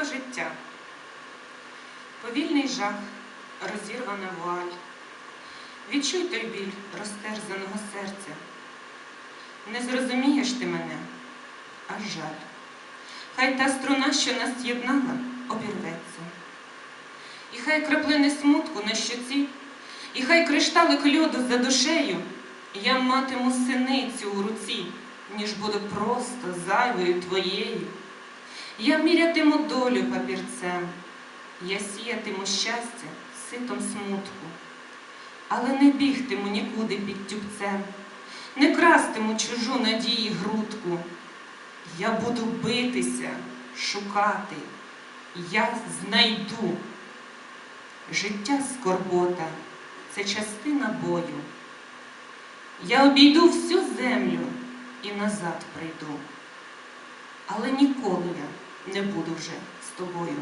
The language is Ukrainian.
Життя. Повільний жах, розірвана вуаль. Відчуй той біль розтерзаного серця. Не зрозумієш ти мене, а жаль. Хай та струна, що нас єднала, обірветься. І хай краплини смутку на щоці, і хай кришталик льоду за душею, я матиму синицю у руці, ніж буду просто зайвою твоєю. Я мірятиму долю папірцем, я сіятиму щастя ситом смутку, але не бігтиму нікуди під тюбцем, не крастиму чужу надії грудку. Я буду битися, шукати, я знайду. Життя скорбота це частина бою. Я обійду всю землю і назад прийду. Але ніколи я не буду вже з тобою.